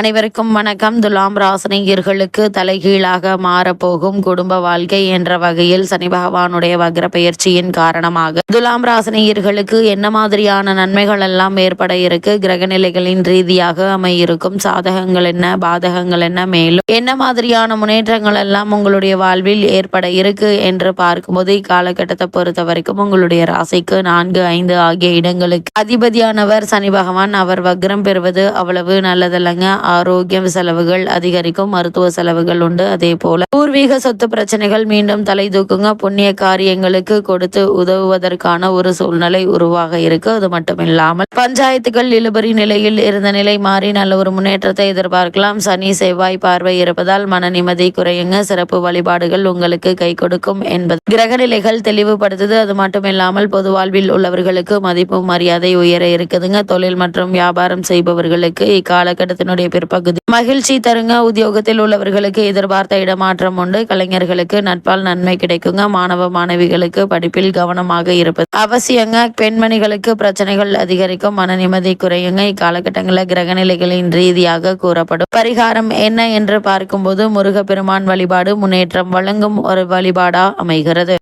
அனைவருக்கும் வணக்கம். துலாம் ராசினியர்களுக்கு தலைகீழாக மாறப்போகும் குடும்ப வாழ்க்கை என்ற வகையில் சனி பகவானுடைய வக்ர பயிற்சியின் காரணமாக துலாம் ராசினியர்களுக்கு என்ன மாதிரியான நன்மைகள் எல்லாம் ஏற்பட இருக்கு? கிரக நிலைகளின் ரீதியாக அமையிருக்கும் சாதகங்கள் என்ன? பாதகங்கள் என்ன? மேலும் என்ன மாதிரியான முன்னேற்றங்கள் எல்லாம் உங்களுடைய வாழ்வில் ஏற்பட இருக்கு என்று பார்க்கும்போது இக்காலகட்டத்தை பொறுத்த வரைக்கும் உங்களுடைய ராசிக்கு நான்கு ஐந்து ஆகிய இடங்களுக்கு அதிபதியானவர் சனி பகவான். அவர் வக்ரம் பெறுவது அவ்வளவு நல்லதல்லங்க. ஆரோக்கியம் செலவுகள் அதிகரிக்கும் மருத்துவ செலவுகள் உண்டு. அதே போல பூர்வீக சொத்து பிரச்சனைகள் மீண்டும் தலை தூக்குங்க. புண்ணிய காரியங்களுக்கு கொடுத்து உதவுவதற்கான ஒரு சூழ்நிலை உருவாக இருக்கு. அது மட்டும் இல்லாமல் பஞ்சாயத்துகள் இழுபறி நிலையில் இருந்த நிலை மாறி நல்ல ஒரு முன்னேற்றத்தை எதிர்பார்க்கலாம். சனி செவ்வாய் பார்வை இருப்பதால் மன நிம்மதி குறையுங்க. சிறப்பு வழிபாடுகள் உங்களுக்கு கை கொடுக்கும் என்பது கிரக நிலைகள் தெளிவுபடுத்துது. அது மட்டும் இல்லாமல் பொது வாழ்வில் உள்ளவர்களுக்கு மதிப்பு மரியாதை உயர இருக்குதுங்க. தொழில் மற்றும் வியாபாரம் செய்பவர்களுக்கு இக்காலகட்டத்தினுடைய பிற்பகுதி. மகிழ்ச்சி தருங்க. உத்தியோகத்தில் உள்ளவர்களுக்கு எதிர்பார்த்த இடமாற்றம் உண்டு. கலைஞர்களுக்கு நட்பால் நன்மை கிடைக்குங்க. மாணவ மாணவிகளுக்கு படிப்பில் கவனமாக இருப்பது அவசியங்க. பெண்மணிகளுக்கு பிரச்சனைகள் அதிகரிக்கும். மன நிம்மதி குறையுங்க. இக்காலகட்டங்களில் கிரகநிலைகளின் ரீதியாக கூறப்படும். பரிகாரம் என்ன என்று பார்க்கும்போது முருகப்பெருமான் வழிபாடு முன்னேற்றம் வழங்கும் ஒரு வழிபாடா அமைகிறது.